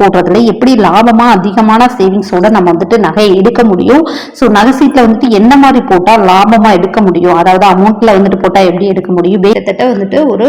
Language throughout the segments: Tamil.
போடுறதுல எப்படி லாபமா அதிகமான சேவிங்ஸோட நம்ம வந்துட்டு நகையை எடுக்க முடியும்? ஸோ நகை சீட்டில் வந்துட்டு என்ன மாதிரி போட்டால் லாபமா எடுக்க முடியும்? அதாவது அமௌண்ட்ல வந்துட்டு போட்டால் எப்படி எடுக்க முடியும்? கிட்டத்தட்ட வந்துட்டு ஒரு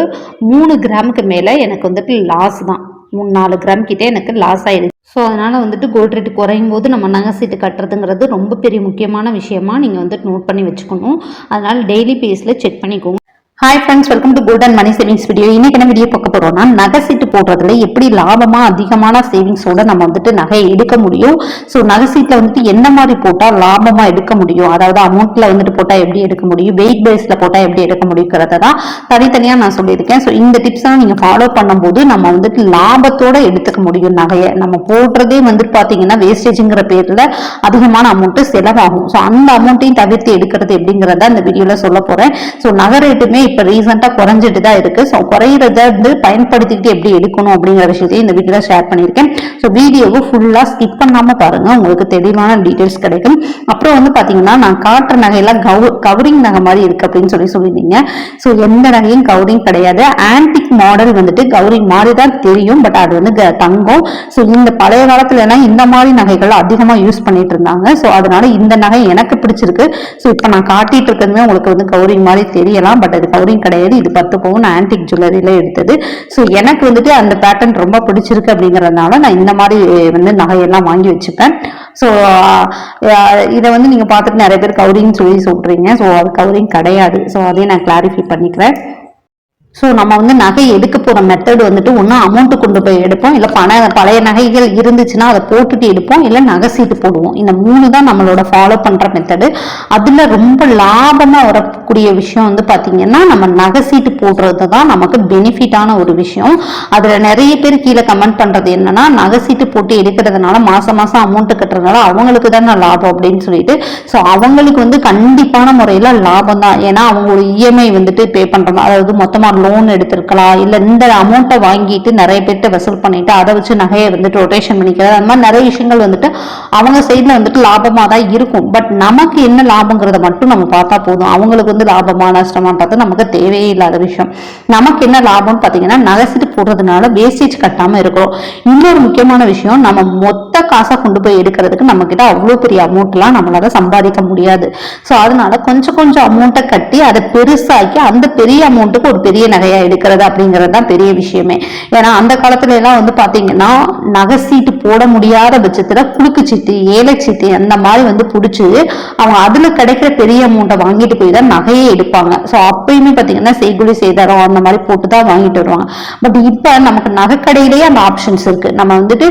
மூணு கிராமுக்கு மேலே எனக்கு வந்துட்டு லாஸ் தான். மூணு நாலு கிராம் கிட்டே எனக்கு லாஸ் ஆயிடுச்சு. ஸோ அதனால வந்துட்டு கோல்ட் ரேட் குறையும் போது நம்ம நகை சீட்டு கட்டுறதுங்கிறது ரொம்ப பெரிய முக்கியமான விஷயமா நீங்கள் வந்துட்டு நோட் பண்ணி வச்சுக்கணும். அதனால டெய்லி பேஸில் செக் பண்ணிக்கோங்க. Hi friends welcome to golden money savings video இன்னைக்கு என்ன வீடியோ பார்க்க போறோம்னா நகை சீட்டு போடுறதுல எப்படி லாபமா அதிகமான சேவிங்ஸோட நம்ம வந்துட்டு நகையை எடுக்க முடியும்? ஸோ நகை சீட்ல வந்துட்டு என்ன மாதிரி போட்டா லாபமா எடுக்க முடியும்? அதாவது அமௌண்ட்ல வந்துட்டு போட்டா எப்படி எடுக்க முடியும்? வெயிட் பேஸ்ல போட்டா எப்படி எடுக்க முடியுங்கிறத தான் தனித்தனியா நான் சொல்லியிருக்கேன். ஸோ இந்த டிப்ஸ் எல்லாம் நீங்க ஃபாலோ பண்ணும்போது நம்ம வந்துட்டு லாபத்தோட எடுத்துக்க முடியும் நகையை. நம்ம போடுறதே வந்துட்டு பாத்தீங்கன்னா வேஸ்டேஜுங்கிற பேர்ல அதிகமான அமௌண்ட்டு செலவாகும். ஸோ அந்த அமௌண்ட்டையும் தவிர்த்து எடுக்கிறது எப்படிங்கிறத இந்த வீடியோல சொல்ல போறேன். ஸோ நகை ரேட்டுமே இப்போ ரீசெண்டாக குறைஞ்சிட்டு தான் இருக்கு. ஸோ குறையிறத வந்து பயன்படுத்திக்கிட்டு எப்படி எடுக்கணும் அப்படிங்கிற விஷயத்தையும் இந்த வீடியோல ஷேர் பண்ணியிருக்கேன். ஸோ வீடியோவை ஃபுல்லாக ஸ்கிப் பண்ணாம பாருங்க. உங்களுக்கு தெளிவான டீட்டெயில்ஸ் கிடைக்கும். அப்புறம் வந்து பாத்தீங்கன்னா நான் காட்டுற நகையெல்லாம் கவு கவரிங் நகை மாதிரி இருக்கு அப்படின்னு சொல்லி சொல்லியிருந்தீங்க. ஸோ எந்த நகையும் கவரிங் கிடையாது. ஆன்டிக் மாடல் வந்துட்டு கவுரிங் மாதிரி தான் தெரியும். பட் அது வந்து க- தங்கம். ஸோ இந்த பழைய காலத்துலனா இந்த மாதிரி நகைகள் அதிகமாக யூஸ் பண்ணிட்டு இருந்தாங்க. ஸோ அதனால இந்த நகை எனக்கு பிடிச்சிருக்கு. ஸோ இப்போ நான் காட்டிட்டு இருக்கிறதுமே உங்களுக்கு வந்து கவரிங் மாதிரி தெரியலாம். பட் அது கவரிங் கிடையாது. இது பத்து பவுன் ஆன்டிக் ஜுவல்லரியில எடுத்தது. ஸோ எனக்கு வந்துட்டு அந்த பேட்டர்ன் ரொம்ப பிடிச்சிருக்கு அப்படிங்கறதுனால நான் இந்த மாதிரி வந்து நகையெல்லாம் வாங்கி வச்சுப்பேன். ஸோ இதை வந்து நீங்கள் பார்த்துட்டு நிறைய பேர் கவரிங் சொல்லி சொல்கிறீங்க ஸோ அது கவரிங் கிடையாது. ஸோ அதையும் நான் கிளாரிஃபை பண்ணிக்கிறேன். ஸோ நம்ம வந்து நகை எடுக்க போகிற மெத்தட் வந்துட்டு ஒன்று அமௌண்ட் கொண்டு போய் எடுப்போம். இல்லை பண பழைய நகைகள் இருந்துச்சுன்னா அதை போட்டுட்டு எடுப்போம். இல்லை நகை சீட்டு போடுவோம். இந்த மூணு தான் நம்மளோட ஃபாலோ பண்ணுற மெத்தடு அதில் ரொம்ப லாபமாக வரக்கூடிய விஷயம் வந்து பார்த்திங்கன்னா நம்ம நகை சீட்டு போடுறது தான் நமக்கு பெனிஃபிட்டான ஒரு விஷயம். அதில் நிறைய பேர் கீழே கமெண்ட் பண்ணுறது என்னன்னா நகை சீட்டு போட்டு எடுக்கிறதுனால மாதம் மாதம் அமௌண்ட் கட்டுறதுனால அவங்களுக்கு தானே லாபம் அப்படின்னு சொல்லிட்டு. ஸோ அவங்களுக்கு வந்து கண்டிப்பான முறையில் லாபம் தான். ஏன்னா அவங்களோட இஎம்ஐ வந்துட்டு பே பண்ணுறாங்க அதாவது மொத்தமா லோன் எடுத்திருக்கலாம். இல்லை இந்த அமௌண்ட்டை வாங்கிட்டு நிறைய பேர்ட்ட வசூல் பண்ணிட்டு அதை வச்சு நகையை வந்துட்டு ரொட்டேஷன் பண்ணிக்கிறது. அந்த மாதிரி நிறைய விஷயங்கள் வந்துட்டு அவங்க சைடில் வந்துட்டு லாபமாக தான் இருக்கும். பட் நமக்கு என்ன லாபங்கிறத மட்டும் நம்ம பார்த்தா போதும். அவங்களுக்கு வந்து லாபமா நஷ்டமான்றது நமக்கு தேவையே இல்லாத விஷயம். நமக்கு என்ன லாபம்னு பார்த்தீங்கன்னா நகை போடுறதுனால வேஸ்டேஜ் கட்டாமல் இருக்கிறோம் இன்னொரு முக்கியமான விஷயம் நம்ம மொத்த காசை கொண்டு போய் எடுக்கிறதுக்கு நம்மக்கிட்ட அவ்வளோ பெரிய அமௌண்ட்லாம் நம்மளால சம்பாதிக்க முடியாது. ஸோ அதனால கொஞ்சம் கொஞ்சம் அமௌண்ட்டை கட்டி அதை பெருசாக்கி அந்த பெரிய அமௌண்ட்டுக்கு ஒரு பெரிய நகையா எடுக்கிறது அப்படிங்கிறது தான் பெரிய விஷயமே. ஏன்னா அந்த காலத்துல எல்லாம் வந்து பாத்தீங்கன்னா நகை சீட்டு போட முடியாத பட்சத்துல குலுக்கு சீட்டு ஏழை சீட்டு அந்த மாதிரி வந்து பிடிச்சி அவங்க அதுல கிடைக்கிற பெரிய அமௌண்ட்டை வாங்கிட்டு போய் தான் நகையே எடுப்பாங்க. ஸோ அப்பயுமே பாத்தீங்கன்னா செய்குலி செய்தாரம் அந்த மாதிரி போட்டு தான் வாங்கிட்டு வருவாங்க. பட் இப்போ நமக்கு நகைக்கடையிலேயே அந்த ஆப்ஷன்ஸ் இருக்கு. நம்ம வந்துட்டு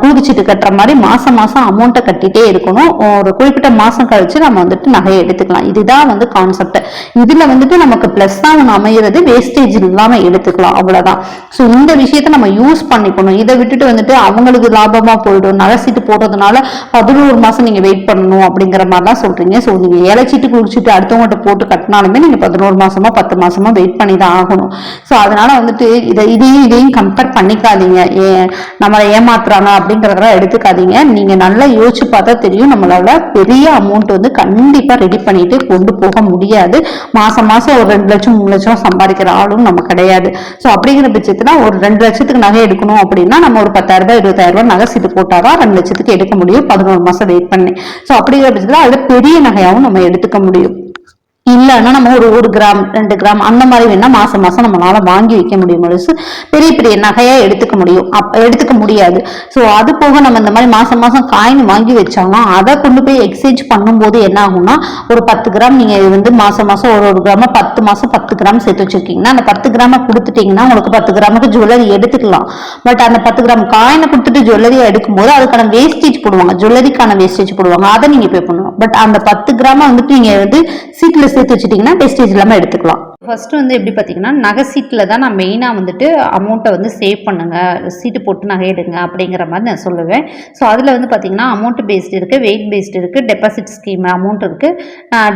குலுக்கு சீட்டு கட்டுற மாதிரி மாசம் மாசம் அமௌண்ட்டை கட்டிட்டே இருக்கணும். ஒரு குறிப்பிட்ட மாசம் கழிச்சு நம்ம வந்துட்டு நகையை எடுத்துக்கலாம். இதுதான் வந்து கான்செப்ட் இதுல வந்துட்டு நமக்கு பிளஸ் தான் ஒன்று அமையிறது வேஸ்டேஜ் இல்லாம எடுத்துக்கலாம் அவ்வளவுதான். ஸோ இந்த விஷயத்த நம்ம யூஸ் பண்ணிக்கணும். இதை விட்டுட்டு வந்துட்டு அவங்களுக்கு லாபமா போயிடும். நகை சீட்டு போடுறதுனால பதினோரு மாசம் நீங்க வெயிட் பண்ணணும் அப்படிங்கிற மாதிரிலாம் சொல்றீங்க. ஸோ நீங்க ஏழை சீட்டு குடிச்சிட்டு அடுத்தவங்கள்ட்ட போட்டு கட்டினாலுமே நீங்க பதினோரு மாசமா பத்து மாசமா வெயிட் பண்ணி தான் ஆகணும். ஸோ அதனால வந்துட்டு இதை இதையும் இதையும் கம்பேர் பண்ணிக்காதீங்க. ஏ- நம்மளை ஏமாத்துறாங்க அப்படிங்கிறதெல்லாம் எடுத்துக்காதீங்க. நீங்க நல்லா யோசிச்சு பார்த்தா தெரியும். நம்மளால பெரிய அமௌண்ட் வந்து கண்டிப்பா ரெடி பண்ணிட்டு கொண்டு போக முடியாது. மாசம் மாசம் ஒரு ரெண்டு லட்சம் மூணு லட்சம் சம்பாதிக்கிற ஆளும் நம்ம கிடையாது. ஸோ அப்படிங்கிற பட்சத்துல ஒரு ரெண்டு லட்சத்துக்கு நகை எடுக்கணும் அப்படின்னா நம்ம ஒரு பத்தாயிரம் ரூபாய் இருபதாயிரம் ரூபாய் நகை சீட்டு போட்டாதான் ரெண்டு லட்சத்துக்கு எடுக்க முடியும். பதினோரு மாசம் வெயிட் பண்ணி ஸோ அப்படிங்கிற பட்சத்துல அதுல பெரிய நகையாவும் நம்ம எடுத்துக்க முடியும். இல்லைன்னா நம்ம ஒரு ஒரு கிராம் ரெண்டு கிராம் அந்த மாதிரி வேணா மாசம் மாசம் நம்மளால வாங்கி வைக்க முடியும் முழுசு. பெரிய பெரிய நகையா எடுத்துக்க முடியும். அப் எடுத்துக்க முடியாது. ஸோ அது போக நம்ம இந்த மாதிரி மாசம் மாசம் காயின் வாங்கி வச்சோம்னா அதை கொண்டு போய் எக்ஸ்சேஞ்ச் பண்ணும்போது என்ன ஆகும்னா ஒரு பத்து கிராம் நீங்க வந்து மாசம் மாசம் ஒரு ஒரு கிராம பத்து மாசம் பத்து கிராம் சேர்த்து வச்சிருக்கீங்கன்னா அந்த பத்து கிராம கொடுத்துட்டீங்கன்னா உங்களுக்கு பத்து கிராமுக்கு ஜுவல்லரி எடுத்துக்கலாம். பட் அந்த பத்து கிராம் காயினை கொடுத்துட்டு ஜுவல்லரியா எடுக்கும்போது அதுக்கான வேஸ்டேஜ் போடுவாங்க. ஜுவல்லரிக்கான வேஸ்டேஜ் போடுவாங்க. அதை நீங்க பே பண்ணுவோம் பட் அந்த பத்து கிராம வந்துட்டு நீங்க வந்து சீட்ல சேர்த்து வச்சிட்டீங்கன்னா வேஸ்டேஜ் இல்லாம எடுத்துக்கலாம். ஃபஸ்ட்டு வந்து எப்படி பார்த்தீங்கன்னா நகை சீட்டில் தான் நான் மெயினாக வந்துட்டு அமௌண்ட்டை வந்து சேவ் பண்ணுங்கள் சீட்டு போட்டு நகை எடுங்க அப்படிங்கிற மாதிரி நான் சொல்லுவேன். ஸோ அதில் வந்து பார்த்தீங்கன்னா அமௌண்ட் பேஸ்டு இருக்குது வெயிட் பேஸ்டு இருக்குது டெபாசிட் ஸ்கீம் அமௌண்ட் இருக்குது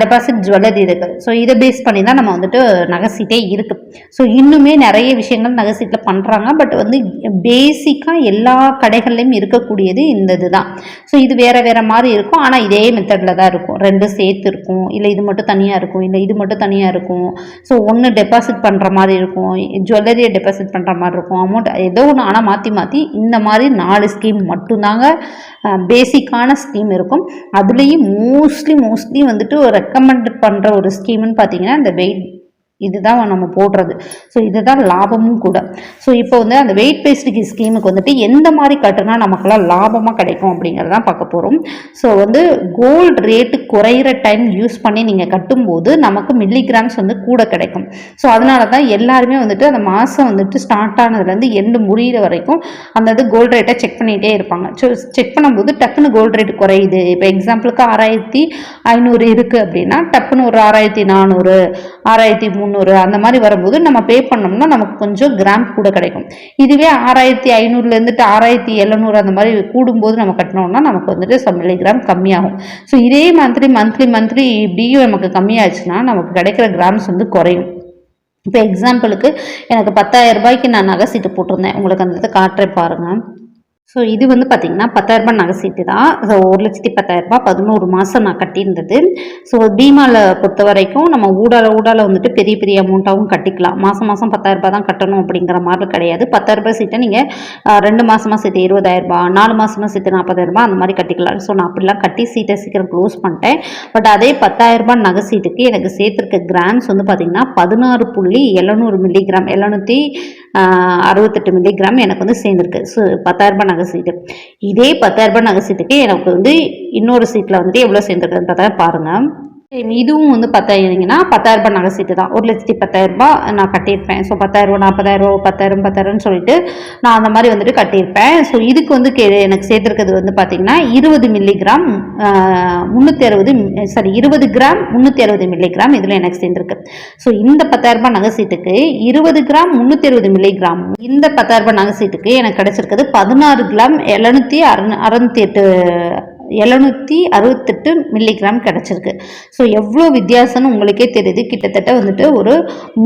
டெபாசிட் ஜுவல்லரி இருக்குது ஸோ இதை பேஸ் பண்ணி தான் நம்ம வந்துட்டு நகை சீட்டே இருக்குது ஸோ இன்னுமே நிறைய விஷயங்கள் நகை சீட்டில் பண்ணுறாங்க பட் வந்து பேசிக்காக எல்லா கடைகள்லையும் இருக்கக்கூடியது இந்த இது தான். ஸோ இது வேறு வேறு மாதிரி இருக்கும். ஆனால் இதே மெத்தடில் தான் இருக்கும். ரெண்டும் சேர்த்து இருக்கும். இல்லை இது மட்டும் தனியாக இருக்கும். இல்லை இது மட்டும் தனியாக இருக்கும். ஸோ ஒன்று டெபாசிட் பண்ணுற மாதிரி இருக்கும். ஜுவல்லரியை டெபாசிட் பண்ணுற மாதிரி இருக்கும். அமௌண்ட் ஏதோ ஒன்று ஆனால் மாற்றி மாற்றி இந்த மாதிரி நாலு ஸ்கீம் மட்டும்தாங்க பேசிக்கான ஸ்கீம் இருக்கும். அதுலேயும் மோஸ்ட்லி மோஸ்ட்லி வந்துட்டு ரெக்கமெண்ட் பண்ணுற ஒரு ஸ்கீம்னு பார்த்தீங்கன்னா இந்த வெயிட் இதுதான் நம்ம போடுறது. ஸோ இதுதான் லாபமும் கூட. ஸோ இப்போ வந்து அந்த வெயிட் பேஸ்டு ஸ்கீமுக்கு வந்துட்டு எந்த மாதிரி கட்டுனா நமக்கெல்லாம் லாபமாக கிடைக்கும் அப்படிங்கிறதான் பார்க்க போகிறோம் ஸோ வந்து கோல்டு ரேட்டு குறையிற டைம் யூஸ் பண்ணி நீங்கள் கட்டும்போது நமக்கு மில்லிகிராம்ஸ் வந்து கூட கிடைக்கும். ஸோ அதனால தான் எல்லாருமே வந்துட்டு அந்த மாதம் வந்துட்டு ஸ்டார்ட் ஆனதுலேருந்து எண்டு முடிகிற வரைக்கும் அந்த இது கோல்டு ரேட்டை செக் பண்ணிகிட்டே இருப்பாங்க. ஸோ செக் பண்ணும்போது டக்குன்னு கோல்டு ரேட் குறையுது. இப்போ எக்ஸாம்பிளுக்கு ஆறாயிரத்தி ஐநூறு இருக்குது அப்படின்னா டப்புன்னு ஒரு ஆறாயிரத்தி நானூறு ஆறாயிரத்தி மூணு முந்நூறு அந்த மாதிரி வரும்போது நம்ம பே பண்ணோம்னா நமக்கு கொஞ்சம் கிராம் கூட கிடைக்கும். இதுவே ஆறாயிரத்தி ஐநூறுலேருந்துட்டு ஆறாயிரத்தி எழுநூறு அந்த மாதிரி கூடும்போது நம்ம கட்டினோம்னா நமக்கு வந்துட்டு சம் மில்லிகிராம் கம்மியாகும். ஸோ இதே மந்த்லி மந்த்லி மந்த்லி இப்படியும் நமக்கு கம்மியாச்சுன்னா நமக்கு கிடைக்கிற கிராம்ஸ் வந்து குறையும். இப்போ எக்ஸாம்பிளுக்கு எனக்கு பத்தாயிரம் ரூபாய்க்கு நான் நகை சீட்டு போட்டிருந்தேன். உங்களுக்கு அந்த இதை காட்டுறேன் பாருங்கள் ஸோ இது வந்து பார்த்தீங்கன்னா பத்தாயிரரூபா நகை சீட்டு தான். ஸோ ஒரு லட்சத்தி பத்தாயிரரூபா பதினோரு மாதம் நான் கட்டியிருந்தது. ஸோ பீமாவில் பொறுத்த வரைக்கும் நம்ம ஊடால ஊடால வந்துட்டு பெரிய பெரிய அமௌண்ட்டாகவும் கட்டிக்கலாம். மாதம் மாதம் பத்தாயிரரூபா தான் கட்டணும் அப்படிங்கிற மாதிரி கிடையாது. பத்தாயிரரூபா சீட்டை நீங்கள் ரெண்டு மாதமாக சேர்த்து இருபதாயிரரூபா நாலு மாதமாக சேர்த்து நாற்பதாயிரரூபா அந்த மாதிரி கட்டிக்கலாம். ஸோ நான் அப்படிலாம் கட்டி சீட்டை சீக்கிரம் க்ளோஸ் பண்ணிட்டேன். பட் அதே பத்தாயிரரூபா நகை சீட்டுக்கு எனக்கு சேர்த்துருக்க கிராம்ஸ் வந்து பார்த்திங்கன்னா பதினாறு புள்ளி எழுநூறு மில்லிகிராம் எழுநூற்றி அறுபத்தெட்டு மில்லிகிராம் எனக்கு வந்து சேர்ந்துருக்கு. ஸோ பத்தாயிரரூபா நகை சீட்டு இதே பத்தாயிரரூபா நகை சீட்டுக்கு எனக்கு வந்து இன்னொரு சீட்டில் வந்துட்டு எவ்வளோ சேர்ந்துருக்குன்றத பாருங்கள் இதுவும் வந்து பத்தாயிரங்கன்னா பத்தாயிரம் ரூபாய் நகை சீட்டு தான். ஒரு லட்சத்தி பத்தாயிரம் ரூபாய் நான் கட்டியிருப்பேன். ஸோ பத்தாயிரம் ரூபா நாற்பதாயிரம் ரூபா பத்தாயிரம் பத்தாயிரம்னு சொல்லிட்டு நான் அந்த மாதிரி வந்துட்டு கட்டியிருப்பேன். ஸோ இதுக்கு வந்து கே எனக்கு சேர்த்துருக்கிறது வந்து பார்த்தீங்கன்னா இருபது மில்லிகிராம் முந்நூற்றி அறுபது சாரி இருபது கிராம் முந்நூற்றி அறுபது மில்லிகிராம் இதில் எனக்கு சேர்ந்துருக்கு. ஸோ இந்த பத்தாயிரம் ரூபாய் நகை சீட்டுக்கு இருபது கிராம் முந்நூற்றி அறுபது மில்லிகிராம் இந்த பத்தாயிரம் ரூபாய் நகை சீட்டுக்கு எனக்கு கிடச்சிருக்குது பதினாறு கிராம் எழுநூற்றி அறு அறுநூத்தி எட்டு எழுநூற்றி அறுபத்தெட்டு மில்லிகிராம் கிடச்சிருக்கு. ஸோ எவ்வளோ வித்தியாசம்னு உங்களுக்கே தெரியுது. கிட்டத்தட்ட வந்துட்டு ஒரு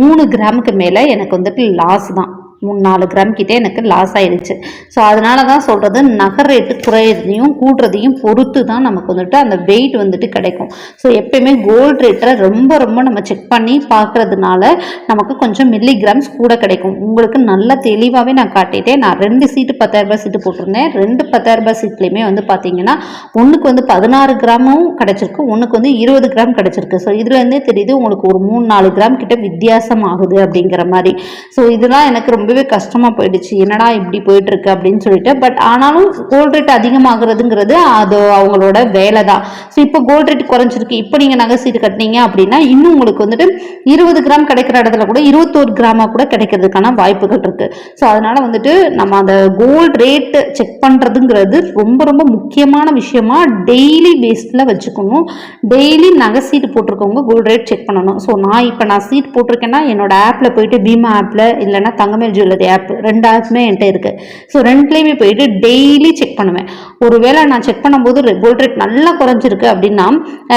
மூணு கிராமுக்கு மேலே எனக்கு வந்துட்டு லாஸ் தான். மூணு நாலு கிராம் கிட்டே எனக்கு லாஸ் ஆயிடுச்சு. ஸோ அதனால தான் சொல்கிறது நகர் ரேட்டு குறையிறதையும் கூடுறதையும் பொறுத்து தான் நமக்கு வந்துட்டு அந்த வெயிட் வந்துட்டு கிடைக்கும். ஸோ எப்பயுமே கோல்டு ரேட்டை ரொம்ப ரொம்ப நம்ம செக் பண்ணி பார்க்குறதுனால நமக்கு கொஞ்சம் மில்லி கிராம்ஸ் கூட கிடைக்கும். உங்களுக்கு நல்ல தெளிவாகவே நான் காட்டிட்டேன். நான் ரெண்டு சீட்டு பத்தாயிரரூபா சீட்டு போட்டிருந்தேன். ரெண்டு பத்தாயிரரூபா சீட்லேயுமே வந்து பார்த்தீங்கன்னா ஒன்றுக்கு வந்து பதினாறு கிராமும் கிடச்சிருக்கு. ஒன்றுக்கு வந்து இருபது கிராம் கிடச்சிருக்கு. ஸோ இதுலேருந்தே தெரியுது உங்களுக்கு ஒரு மூணு நாலு கிராம் கிட்ட வித்தியாசம் ஆகுது அப்படிங்கிற மாதிரி. ஸோ இதெல்லாம் எனக்கு ரொம்ப ரொம்பவே கஷ்டமாக போயிடுச்சு. என்னடா இப்படி போயிட்டுருக்கு அப்படின்னு சொல்லிட்டு. பட் ஆனாலும் கோல்ட் ரேட் அதிகமாகிறதுங்கிறது அது அவங்களோட வேலை தான் ஸோ இப்போ கோல்ட் ரேட் குறைஞ்சிருக்கு. இப்போ நீங்கள் நகை சீட்டு கட்டினீங்க அப்படின்னா இன்னும் உங்களுக்கு வந்துட்டு இருபது கிராம் கிடைக்கிற இடத்துல கூட இருபத்தோரு கிராமாக கூட கிடைக்கிறதுக்கான வாய்ப்புகள் இருக்குது ஸோ அதனால் வந்துட்டு நம்ம அந்த கோல்ட் ரேட்டு செக் பண்ணுறதுங்கிறது ரொம்ப ரொம்ப முக்கியமான விஷயமா டெய்லி பேஸ்டில் வச்சுக்கணும். டெய்லி நகை சீட்டு போட்டிருக்கவங்க கோல்ட் ரேட் செக் பண்ணணும். ஸோ நான் இப்போ நான் சீட் போட்டிருக்கேன்னா என்னோட ஆப்பில் போயிட்டு பீமா ஆப்பில் இல்லைன்னா தங்கமேல் உள்ளது ஆப் ரெண்டு ஆப்ஸுமே என்கிட்ட இருக்குது ஸோ ரெண்டுலேயுமே போயிட்டு டெய்லி செக் பண்ணுவேன். ஒருவேளை நான் செக் பண்ணும்போது கோல்ட் ரேட் நல்லா குறைஞ்சிருக்கு அப்படின்னா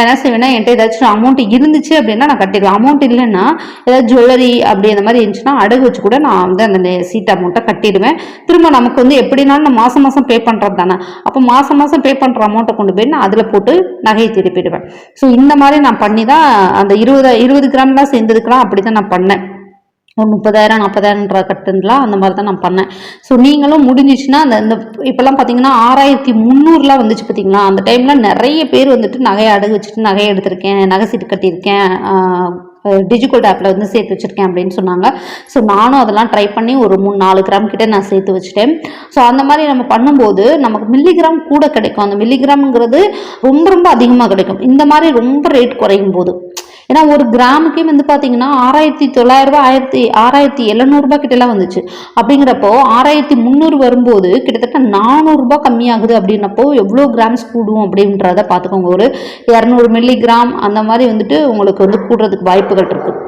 என்ன செய்வேன்னா என்கிட்ட ஏதாச்சும் அமௌண்ட் இருந்துச்சு அப்படின்னா நான் கட்டிடுவேன். அமௌண்ட் இல்லைன்னா ஏதாவது ஜுவல்லரி அப்படி அந்த மாதிரி இருந்துச்சுன்னா அடகு வச்சு கூட நான் வந்து அந்த சீட் அமௌண்ட்டை கட்டிடுவேன். திரும்ப நமக்கு வந்து எப்படினாலும் நான் மாதம் மாதம் பே பண்ணுறது தானே. அப்போ மாதம் மாதம் பே பண்ணுற அமௌண்ட்டை கொண்டு போய் நான் அதில் போட்டு நகையை திருப்பிடுவேன். ஸோ இந்த மாதிரி நான் பண்ணி தான் அந்த இருபது இருபது கிராம்லாம் சேர்ந்துருக்கலாம் அப்படி தான் நான் பண்ணேன். ஒரு முப்பதாயிரம் நாற்பதாயிரம்ன்ற கட்டுங்களா அந்த மாதிரி தான் நான் பண்ணேன். ஸோ நீங்களும் முடிஞ்சிச்சுன்னா அந்த இந்த இப்போல்லாம் பார்த்தீங்கன்னா ஆறாயிரத்தி முந்நூறுலாம் வந்துச்சு பார்த்தீங்களா அந்த டைமில் நிறைய பேர் வந்துட்டு நகையை அடகு வச்சுட்டு நகையை எடுத்திருக்கேன் நகை சீட்டு கட்டியிருக்கேன் டிஜிக்கோட் ஆப்பில் வந்து சேர்த்து வச்சுருக்கேன் அப்படின்னு சொன்னாங்க. ஸோ நானும் அதெல்லாம் ட்ரை பண்ணி ஒரு மூணு நாலு கிராம் கிட்டே நான் சேர்த்து வச்சுட்டேன். ஸோ அந்த மாதிரி நம்ம பண்ணும்போது நமக்கு மில்லிகிராம் கூட கிடைக்கும். அந்த மில்லிகிராம்ங்கிறது ரொம்ப ரொம்ப அதிகமாக கிடைக்கும். இந்த மாதிரி ரொம்ப ரேட் குறையும் போது ஏன்னா ஒரு கிராமுக்கே வந்து பார்த்தீங்கன்னா ஆறாயிரத்தி தொள்ளாயிரரூபா ஆயிரத்தி ஆறாயிரத்தி எழுநூறுபா கிட்டலாம் வந்துச்சு. அப்படிங்கிறப்போ ஆறாயிரத்தி முந்நூறு வரும்போது கிட்டத்தட்ட நானூறுரூபா கம்மியாகுது அப்படின்னப்போ எவ்வளோ கிராம்ஸ் கூடும் அப்படின்றத பார்த்துக்கோங்க ஒரு இரநூறு மில்லி கிராம் அந்த மாதிரி வந்துட்டு உங்களுக்கு வந்து கூடுறதுக்கு வாய்ப்புகள் இருக்குது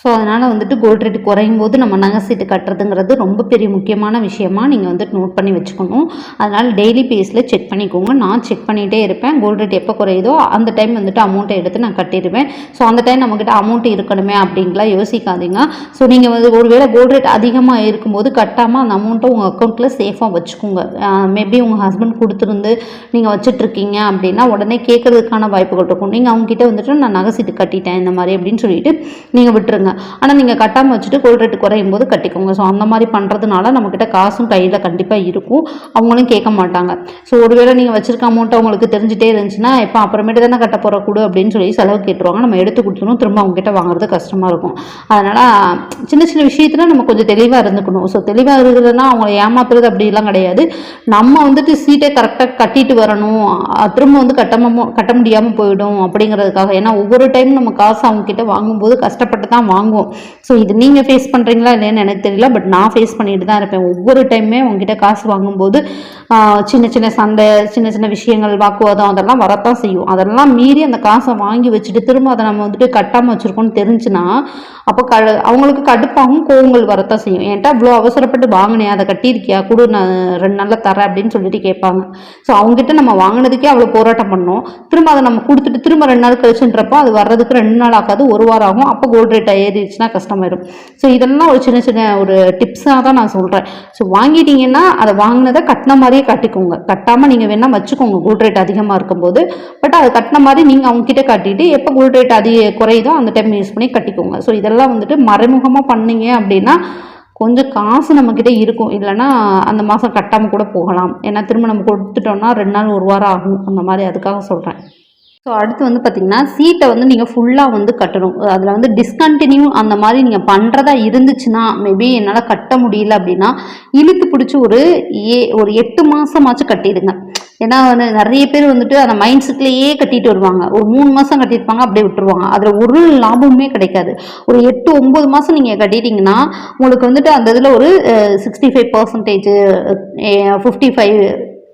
ஸோ அதனால் வந்துட்டு கோல்ட் ரேட் குறையும் போது நம்ம நகை சீட்டு கட்டுறதுங்கிறது ரொம்ப பெரிய முக்கியமான விஷயமா நீங்கள் வந்துட்டு நோட் பண்ணி வச்சுக்கணும். அதனால் டெய்லி பேஸில் செக் பண்ணிக்கோங்க. நான் செக் பண்ணிகிட்டே இருப்பேன். கோல்ட் ரேட் எப்போ குறையுதோ அந்த டைம் வந்துட்டு அமௌண்ட்டை எடுத்து நான் கட்டிடுவேன். ஸோ அந்த டைம் நம்மக்கிட்ட அமௌண்ட் இருக்கணுமே அப்படின்லாம் யோசிக்காதீங்க. ஸோ நீங்கள் வந்து ஒருவேளை கோல்ட் ரேட் அதிகமாக இருக்கும்போது கட்டாமல் அந்த அமௌண்ட்டை உங்கள் அக்கௌண்ட்டில் சேஃபாக வச்சுக்கோங்க. மேபி உங்கள் ஹஸ்பண்ட் கொடுத்துருந்து நீங்கள் வச்சுட்ருக்கீங்க அப்படின்னா உடனே கேட்குறதுக்கான வாய்ப்புகள் இருக்கும். நீங்கள் அவங்ககிட்ட வந்துட்டு நான் நகை சீட்டு கட்டிட்டேன் இந்த மாதிரி அப்படின்னு சொல்லிட்டு நீங்கள் விட்டுருங்க. விட்டுருங்க ஆனால் நீங்கள் கட்டாமல் வச்சுட்டு கோல்ட் ரேட்டு குறையும் போது கட்டிக்கோங்க. ஸோ அந்த மாதிரி பண்ணுறதுனால நம்மக்கிட்ட காசும் கையில் கண்டிப்பாக இருக்கும். அவங்களும் கேட்க மாட்டாங்க. ஸோ ஒருவேளை நீங்கள் வச்சிருக்க அமௌண்ட் அவங்களுக்கு தெரிஞ்சுட்டே இருந்துச்சுன்னா இப்போ அப்புறமேட்டு தானே கட்ட போகிற கூடு அப்படின்னு சொல்லி செலவு கேட்டுருவாங்க. நம்ம எடுத்து கொடுத்துணும் திரும்ப அவங்ககிட்ட வாங்குறது கஷ்டமாக இருக்கும். அதனால் சின்ன சின்ன விஷயத்தில் நம்ம கொஞ்சம் தெளிவாக இருந்துக்கணும். ஸோ தெளிவாக இருக்கிறதுனா அவங்கள ஏமாத்துறது அப்படிலாம் கிடையாது. நம்ம வந்துட்டு சீட்டை கரெக்டாக கட்டிட்டு வரணும். திரும்ப வந்து கட்டமோ கட்ட முடியாமல் போயிடும் அப்படிங்கிறதுக்காக. ஏன்னா ஒவ்வொரு டைம் நம்ம காசு அவங்கக்கிட்ட வாங்கும்போது கஷ்டப்பட்டு தான் வாங்குவோம். ஸோ இது நீங்கள் ஃபேஸ் பண்ணுறீங்களா இல்லையான்னு எனக்கு தெரியல பட் நான் ஃபேஸ் பண்ணிட்டு தான் இருப்பேன். ஒவ்வொரு டைமே உங்ககிட்ட காசு வாங்கும்போது சின்ன சின்ன சண்டை சின்ன சின்ன விஷயங்கள் வாக்குவாதம் அதெல்லாம் வரத்தான் செய்யும். அதெல்லாம் மீறி அந்த காசை வாங்கி வச்சுட்டு திரும்ப அதை நம்ம வந்துட்டு கட்டாமல் வச்சுருக்கோம்னு தெரிஞ்சுன்னா அப்போ க அவங்களுக்கு கடுப்பாகவும் கோவங்கள் வரத்தான் செய்யும். ஏன்ட்டா இவ்வளோ அவசரப்பட்டு வாங்கினேன் அதை கட்டியிருக்கியா? கொடு நான் ரெண்டு நாளில் தரேன் அப்படின்னு சொல்லிட்டு கேட்பாங்க. ஸோ அவங்ககிட்ட நம்ம வாங்கினதுக்கே அவ்வளோ போராட்டம் பண்ணோம். திரும்ப அதை நம்ம கொடுத்துட்டு திரும்ப ரெண்டு நாள் கழிச்சுன்றப்போ அது வர்றதுக்கு ரெண்டு நாள் ஆகாது ஒரு வாரம் ஆகும். அப்போ கோல்ட் ரேட் ஏறிடுச்சுன்னா கஷ்டமாயிடும் ஸோ இதெல்லாம் ஒரு சின்ன சின்ன ஒரு டிப்ஸாக தான் நான் சொல்கிறேன் ஸோ வாங்கிட்டீங்கன்னா அதை வாங்கினதை கட்டின மாதிரி மாதிரியே கட்டிக்கோங்க. கட்டாமல் நீங்கள் வேணால் வச்சுக்கோங்க. கோல்ட் ரேட் அதிகமாக இருக்கும்போது. பட் அது கட்டின மாதிரி நீங்கள் அவங்க கிட்ட கட்டிட்டு எப்போ கோல்ட் ரேட் அதிக குறையுதோ அந்த டைம் யூஸ் பண்ணி கட்டிக்கோங்க. ஸோ இதெல்லாம் வந்துட்டு மறைமுகமாக பண்ணீங்க அப்படின்னா கொஞ்சம் காசு நம்மக்கிட்ட இருக்கும். இல்லைன்னா அந்த மாதம் கட்டாமல் கூட போகலாம். ஏன்னா திரும்ப நம்ம கொடுத்துட்டோம்னா ரெண்டு நாள் ஒரு வாரம் ஆகும். அந்த மாதிரி அதுக்காக சொல்கிறேன் ஸோ அடுத்து வந்து பார்த்தீங்கன்னா சீட்டை வந்து நீங்கள் ஃபுல்லாக வந்து கட்டணும். அதில் வந்து டிஸ்கண்டினியூ அந்த மாதிரி நீங்கள் பண்ணுறதா இருந்துச்சுன்னா மேபி என்னால் கட்ட முடியல அப்படின்னா இழுத்து பிடிச்சி ஒரு ஏ ஒரு எட்டு மாதமாச்சும் கட்டிடுங்க. ஏன்னா வந்து நிறைய பேர் வந்துட்டு அந்த மைண்ட் செட்லேயே கட்டிட்டு வருவாங்க. ஒரு மூணு மாதம் கட்டியிருப்பாங்க அப்படியே விட்டுருவாங்க. அதில் ஒரு லாபமுமே கிடைக்காது. ஒரு எட்டு ஒம்பது மாதம் நீங்கள் கட்டிட்டீங்கன்னா உங்களுக்கு வந்துட்டு அந்த இதில் ஒரு sixty five percentage fifty five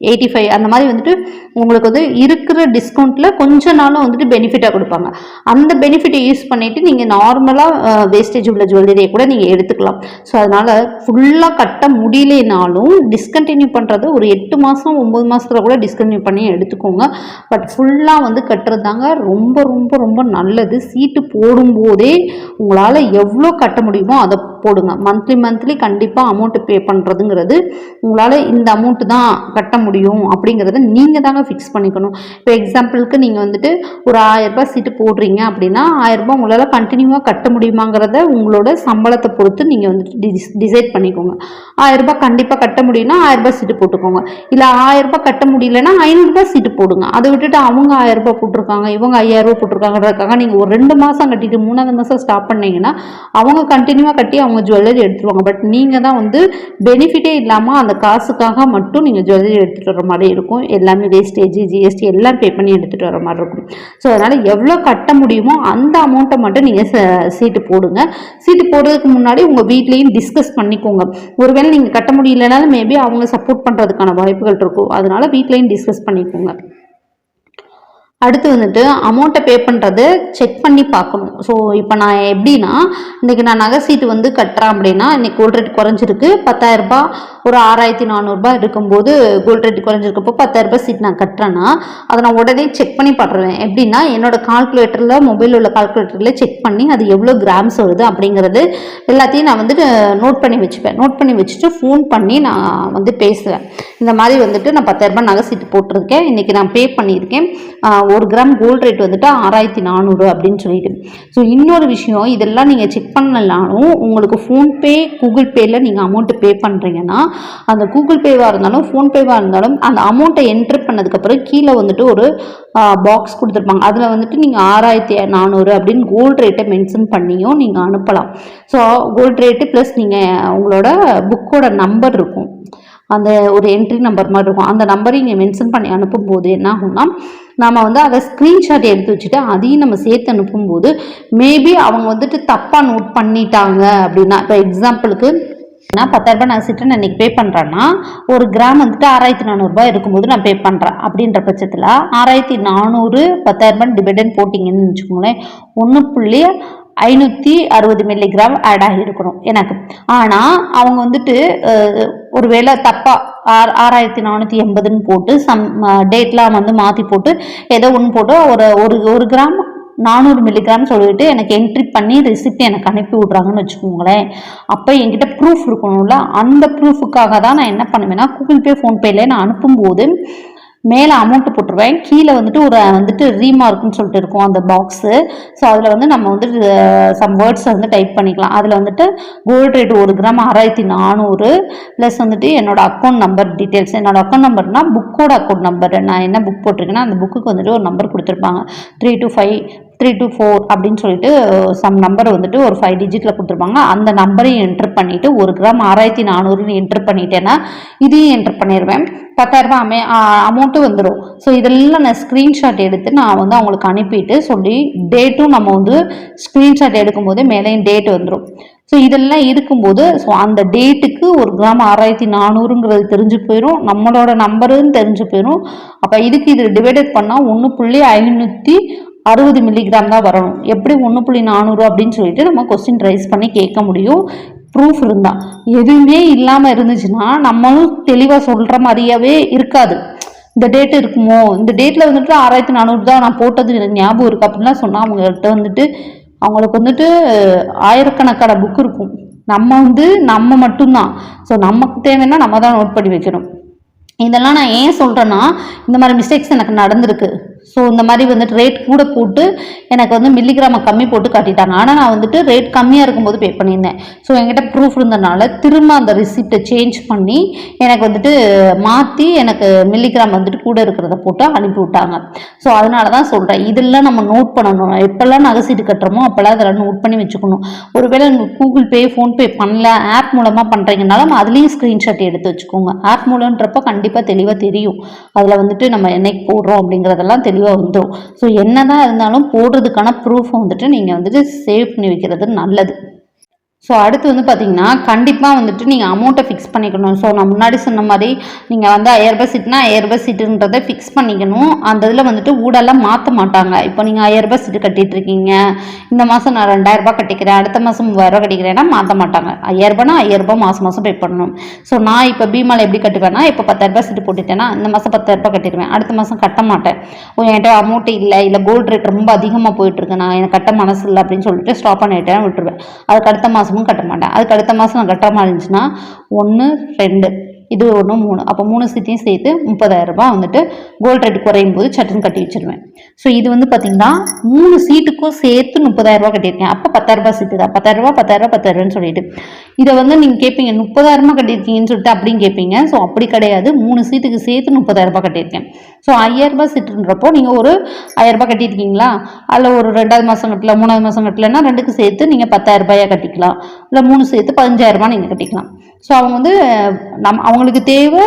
eighty five அந்த மாதிரி வந்துட்டு உங்களுக்கு வந்து இருக்கிற டிஸ்கவுண்ட்டில் கொஞ்ச நாளும் வந்துட்டு பெனிஃபிட்டாக கொடுப்பாங்க. அந்த பெனிஃபிட்டை யூஸ் பண்ணிவிட்டு நீங்கள் நார்மலாக வேஸ்டேஜ் உள்ள ஜுவல்லரியை கூட நீங்கள் எடுத்துக்கலாம். ஸோ அதனால் ஃபுல்லாக கட்ட முடியலனாலும் டிஸ்கண்டினியூ பண்ணுறது ஒரு எட்டு மாதம் ஒம்பது மாதத்தில் கூட டிஸ்கண்டினியூ பண்ணி எடுத்துக்கோங்க. பட் ஃபுல்லாக வந்து கட்டுறது தாங்க ரொம்ப ரொம்ப ரொம்ப நல்லது. சீட்டு போடும்போதே உங்களால் எவ்வளோ கட்ட முடியுமோ அதை போடுங்க. மந்த்லி மந்த்லி கண்டிப்பாக அமௌண்ட்டு பே பண்ணுறதுங்கிறது உங்களால் இந்த அமௌண்ட்டு தான் கட்ட முடியும் அப்படிங்கிறத நீங்கள் தாங்க ஃபிக்ஸ் பண்ணிக்கணும். இப்போ எக்ஸாம்பிளுக்கு நீங்கள் வந்துட்டு ஒரு ஆயரரூபா சீட்டு போடுறீங்க அப்படின்னா ஆயரரூபா உங்களால் கண்டினியூவாக கட்ட முடியுமாங்கிறத உங்களோட சம்பளத்தை பொறுத்து நீங்கள் வந்துட்டு டிசைட் பண்ணிக்கோங்க. ஆயரரூபா கண்டிப்பாக கட்ட முடியும்னா ஆயரரூபா சீட்டு போட்டுக்கோங்க. இல்லை ஆயரரூபா கட்ட முடியலன்னா ஐநூறுரூபா சீட்டு போடுங்க. அதை விட்டுட்டு அவங்க ஆயரரூபா போட்டிருக்காங்க இவங்க ஐயாயிரரூபா போட்டிருக்காங்கன்றதுக்காக நீங்கள் ஒரு ரெண்டு மாதம் கட்டிட்டு மூணாவது மாதம் ஸ்டாப் பண்ணீங்கன்னா அவங்க கண்டினியூவாக கட்டி அவங்க ஜுவல்லரி எடுத்துருவாங்க. பட் நீங்கள் தான் வந்து பெனிஃபிட்டே இல்லாமல் அந்த காசுக்காக மட்டும் நீங்கள் ஜுவல்லரி எடுத்துகிட்டு வர மாதிரி இருக்கும். எல்லாமே வேஸ்டேஜ் ஜிஎஸ்டி எல்லாம் பே பண்ணி எடுத்துகிட்டு வர மாதிரி இருக்கும். ஸோ அதனால் எவ்வளோ கட்ட முடியுமோ அந்த அமௌண்ட்டை மட்டும் நீங்கள் சீட்டு போடுங்க. சீட்டு போடுறதுக்கு முன்னாடி உங்கள் வீட்லேயும் டிஸ்கஸ் பண்ணிக்கோங்க. ஒருவேளை நீங்கள் கட்ட முடியலனாலும் மேபி அவங்க சப்போர்ட் பண்ணுறதுக்கான வாய்ப்புகள் இருக்கும். அதனால் வீட்லேயும் டிஸ்கஸ் பண்ணிக்கோங்க. அடுத்து வந்துட்டு அமௌண்ட்டை பே பண்ணுறது செக் பண்ணி பார்க்கணும். ஸோ இப்போ நான் எப்படின்னா இன்றைக்கி நான் நகை சீட்டு வந்து கட்டுறேன் அப்படின்னா இன்றைக்கி கோல்ட் ரேட் குறைஞ்சிருக்கு. பத்தாயிரரூபா ஒரு ஆறாயிரத்தி நானூறுரூபா இருக்கும்போது கோல்ட் ரேட் குறைஞ்சிருக்கப்போ பத்தாயிரரூபா சீட் நான் கட்டுறேன்னா அதை நான் உடனே செக் பண்ணி பண்ணுறேன் எப்படின்னா என்னோடய கால்குலேட்டரில் மொபைலில் உள்ள கால்குலேட்டரில் செக் பண்ணி அது எவ்வளோ கிராம்ஸ் வருது அப்படிங்கிறது எல்லாத்தையும் நான் வந்துட்டு நோட் பண்ணி வச்சுப்பேன். நோட் பண்ணி வச்சுட்டு ஃபோன் பண்ணி நான் வந்து பேசுவேன். இந்த மாதிரி வந்துட்டு நான் பத்தாயிரரூபா நகை சீட்டு போட்டிருக்கேன். இன்றைக்கி நான் பே பண்ணியிருக்கேன். ஒரு கிராம் கோல்ட் ரேட் வந்துட்டு ஆறாயிரத்தி நானூறு அப்படின்னு சொல்லிட்டு. ஸோ இன்னொரு விஷயம் இதெல்லாம் நீங்கள் செக் பண்ணலனாலும் உங்களுக்கு ஃபோன்பே கூகுள் பேயில் நீங்கள் அமௌண்ட்டு பே பண்ணுறீங்கன்னா அந்த கூகுள் பேவாக இருந்தாலும் ஃபோன்பேவாக இருந்தாலும் அந்த அமௌண்ட்டை என்ட்ரு பண்ணதுக்கப்புறம் கீழே வந்துட்டு ஒரு பாக்ஸ் கொடுத்துருப்பாங்க. அதில் வந்துட்டு நீங்கள் ஆறாயிரத்தி நானூறு அப்படின்னு கோல்ட் ரேட்டை மென்ஷன் பண்ணியும் நீங்கள் அனுப்பலாம். ஸோ கோல்ட் ரேட்டு ப்ளஸ் நீங்கள் உங்களோட புக்கோட நம்பர் இருக்கும். அந்த ஒரு என்ட்ரி நம்பர் மாதிரி இருக்கும். அந்த நம்பரை நீங்கள் மென்ஷன் பண்ணி அனுப்பும்போது என்ன ஆகும்னா நம்ம வந்து அதை ஸ்க்ரீன்ஷாட் எடுத்து வச்சுட்டு அதையும் நம்ம சேர்த்து அனுப்பும்போது மேபி அவங்க வந்துட்டு தப்பாக நோட் பண்ணிட்டாங்க அப்படின்னா இப்போ எக்ஸாம்பிளுக்கு நான் பத்தாயிரரூபா நான் சிட்டு நான் பே பண்ணுறேன்னா ஒரு கிராம் வந்துட்டு ஆறாயிரத்தி நானூறுரூபா இருக்கும்போது நான் பே பண்ணுறேன் அப்படின்ற பட்சத்தில் ஆறாயிரத்தி நானூறு பத்தாயிரரூபா டிவிடன் போட்டிங்கன்னு வச்சுக்கோங்களேன் ஒன்று புள்ளி ஐநூற்றி அறுபது மில்லிகிராம் ஆட் ஆகியிருக்கணும் எனக்கு. ஆனால் அவங்க வந்துட்டு ஒருவேளை தப்பாக ஆறு ஆறாயிரத்தி நானூற்றி எண்பதுன்னு போட்டு சம் டேட்லாம் வந்து மாற்றி போட்டு ஏதோ ஒன்று போட்டு ஒரு ஒரு ஒரு கிராம் நானூறு மில்லிகிராம் சொல்லிட்டு எனக்கு என்ட்ரி பண்ணி ரெசிப்ட் எனக்கு அனுப்பி விட்றாங்கன்னு வச்சுக்கோங்களேன். அப்போ என்கிட்ட ப்ரூஃப் இருக்கணும்ல. அந்த ப்ரூஃபுக்காக தான் நான் என்ன பண்ணுவேன்னா கூகுள் பே ஃபோன்பேல நான் அனுப்பும்போது மேலே அமௌண்ட் போட்டுருவேன். கீழே வந்துட்டு ஒரு வந்துட்டு ரீமார்க்னு சொல்லிட்டு இருக்கும் அந்த பாக்ஸு ஸோ அதில் வந்து நம்ம வந்து சம் வேர்ட்ஸை வந்து டைப் பண்ணிக்கலாம். அதில் வந்துட்டு கோல்டு ரேட் ஒரு கிராம் ஆறாயிரத்தி நானூறு ப்ளஸ் வந்துட்டு என்னோட அக்கௌண்ட் நம்பர் டீட்டெயில்ஸ் என்னோட அக்கௌண்ட் நம்பர்னா புக்கோட அக்கௌண்ட் நம்பர் நான் என்ன புக் போட்டிருக்கேன்னா அந்த புக்குக்கு வந்துட்டு ஒரு நம்பர் கொடுத்துருப்பாங்க. Three two five three two four அப்படின்னு சொல்லிட்டு சம் நம்பர் வந்துட்டு ஒரு ஃபைவ் டிஜிட்டில் கொடுத்துருப்பாங்க. அந்த நம்பரையும் என்டர் பண்ணிவிட்டு ஒரு கிராம் ஆறாயிரத்தி நானூறுன்னு என்டர் பண்ணிட்டேன்னா இதையும் என்டர் பண்ணிடுவேன் பத்தாயிரரூபா அமே அமௌண்ட்டும் வந்துடும் ஸோ இதெல்லாம் நான் ஸ்க்ரீன்ஷாட் எடுத்து நான் வந்து அவங்களுக்கு அனுப்பிட்டு சொல்லி டேட்டும் நம்ம வந்து ஸ்க்ரீன்ஷாட் எடுக்கும்போது மேலேயும் டேட் வந்துடும் ஸோ இதெல்லாம் இருக்கும்போது ஸோ அந்த டேட்டுக்கு ஒரு கிராம் ஆறாயிரத்தி நானூறுங்கிறது தெரிஞ்சு போயிடும் நம்மளோட நம்பருன்னு தெரிஞ்சு போயிடும் அப்போ இதுக்கு இது டிவைடட் பண்ணால் ஒன்று புள்ளி ஐநூற்றி அறுபது மில்லிகிராம் தான் வரணும். எப்படி ஒன்று புள்ளி நானூறு அப்படின்னு சொல்லிட்டு நம்ம கொஸ்டின் ரைஸ் பண்ணி கேட்க முடியும். ப்ரூஃப் இருந்தா. எதுவுமே இல்லாமல் இருந்துச்சுன்னா நம்மளும் தெளிவாக சொல்கிற மாதிரியாவே இருக்காது. இந்த டேட் இருக்குமோ? இந்த டேட்டில் வந்துட்டு ஆறாயிரத்தி நானூறு தான் நான் போட்டது எனக்கு ஞாபகம் இருக்குது அப்படின்லாம் சொன்னால் அவங்கள்ட்ட வந்துட்டு அவங்களுக்கு வந்துட்டு ஆயிரக்கணக்கான புக் இருக்கும். நம்ம வந்து நம்ம மட்டும்தான். ஸோ நமக்கு தேவைன்னா நம்ம தான் நோட் பண்ணி வைக்கணும். இதெல்லாம் நான் ஏன் சொல்கிறேன்னா இந்த மாதிரி மிஸ்டேக்ஸ் எனக்கு நடந்திருக்கு. ஸோ இந்த மாதிரி வந்துட்டு ரேட் கூட போட்டு எனக்கு வந்து மில்லிகிராமை கம்மி போட்டு காட்டிட்டாங்க. ஆனால் நான் வந்துட்டு ரேட் கம்மியாக இருக்கும்போது பே பண்ணியிருந்தேன். ஸோ என்கிட்ட ப்ரூஃப் இருந்தனால திரும்ப அந்த ரிசிப்டை சேஞ்ச் பண்ணி எனக்கு வந்துட்டு மாற்றி எனக்கு மில்லிகிராம் வந்துட்டு கூட இருக்கிறத போட்டு அனுப்பி விட்டாங்க. ஸோ அதனால தான் சொல்கிறேன் இதெல்லாம் நம்ம நோட் பண்ணணும். எப்போல்லாம் நகை சீட்டு கட்டுறோமோ அப்போல்லாம் அதெல்லாம் நோட் பண்ணி வச்சுக்கணும். ஒருவேளை கூகுள் பே ஃபோன்பே பண்ணல ஆப் மூலமாக பண்ணுறீங்கனாலும் அதுலேயும் ஸ்க்ரீன்ஷாட் எடுத்து வச்சுக்கோங்க. ஆப் மூலன்றப்போ கண்டிப்பாக தெளிவாக தெரியும். அதில் வந்துட்டு நம்ம என்னைக்கு போடுறோம் அப்படிங்கிறதெல்லாம் தெளிவாக வந்துடும் ஸோ என்னதான் இருந்தாலும் போடுறதுக்கான ப்ரூஃப் வந்துட்டு நீங்கள் வந்துட்டு சேவ் பண்ணி வைக்கிறது நல்லது. ஸோ அடுத்து வந்து பார்த்தீங்கன்னா கண்டிப்பாக வந்துட்டு நீங்கள் அமௌண்ட்டை ஃபிக்ஸ் பண்ணிக்கணும். ஸோ நான் முன்னாடி சொன்ன மாதிரி நீங்கள் வந்து ஐயாயிரரூபா சீட்னா ஐயாயிரரூபா சீட்டுன்றதை ஃபிக்ஸ் பண்ணிக்கணும். அந்த இதில் வந்துட்டு ஊடெல்லாம் மாற்ற மாட்டாங்க. இப்போ நீங்கள் ஐயாயிரரூபா சீட்டு கட்டிகிட்டு இருக்கீங்க. இந்த மாதம் நான் ரெண்டாயிரரூபா கட்டிக்கிறேன். அடுத்த மாதம் மூவாயிரரூபா கட்டிக்கிறேன்னா மாற்ற மாட்டாங்க. ஐயாயிரரூபானா ஐயாயிரரூபா மாதம் மாதம் பே பண்ணணும். ஸோ நான் இப்போ பீமாவில் எப்படி கட்டுவேன்னா இப்போ பத்தாயிரரூபா சீட்டு போட்டுட்டேன்னா இந்த மாதம் பத்தாயிரரூபா கட்டிடுவேன். அடுத்த மாதம் கட்ட மாட்டேன். என்கிட்ட அமௌண்ட் இல்லை. இல்லை கோல்டு ரேட் ரொம்ப அதிகமாக போயிட்டுருக்கு நான் எனக்கு கட்ட மனசு இல்லை அப்படின்னு சொல்லிட்டு ஸ்டாப் பண்ணிட்டேன் விட்டுருவேன். அதுக்கு அடுத்த மாதம் மாதமும் கட்ட மாட்டேன் அதுக்கு அடுத்த மாதம் நான் கட்டாமல் இருந்துச்சுன்னா ஒன்று ரெண்டு. இது ஒன்று மூணு. அப்போ மூணு சீட்டையும் சேர்த்து முப்பதாயிரம் ரூபாய் வந்துட்டு கோல்ட் ரேட் குறையும் போது சட்டன் கட்டி வச்சிருவேன். ஸோ இது வந்து பார்த்தீங்கன்னா மூணு சீட்டுக்கும் சேர்த்து முப்பதாயிரம் ரூபாய் கட்டியிருக்கேன். அப்போ பத்தாயிரம் ரூபாய் சீட்டு தான். பத்தாயிரம் ரூபாய் பத்தாயிரம் ரூபாய் சொல்லிட்டு. இதை வந்து நீங்கள் கேட்பீங்க முப்பதாயிரமா கட்டியிருக்கீங்கன்னு சொல்லிட்டு அப்படின்னு கேட்பீங்க ஸோ அப்படி கிடையாது. மூணு சீட்டுக்கு சேர்த்து முப்பதாயிரம் ரூபாய் கட்டியிருக்கேன். ஸோ ஐயாயிரம் ரூபாய் சீட்டுன்றப்போ நீங்கள் ஒரு ஆயிரம் ரூபாய் கட்டியிருக்கீங்களா? அதில் ஒரு ரெண்டாவது மாதம் கட்டல மூணாவது மாதம் கட்டலன்னா ரெண்டுக்கு சேர்த்து நீங்கள் பத்தாயரரூபாயா கட்டிக்கலாம். இல்லை மூணு சேர்த்து பதினஞ்சாயிரம் ரூபாய் நீங்கள் கட்டிக்கலாம். ஸோ அவங்க வந்து நம் அவங்களுக்கு தேவை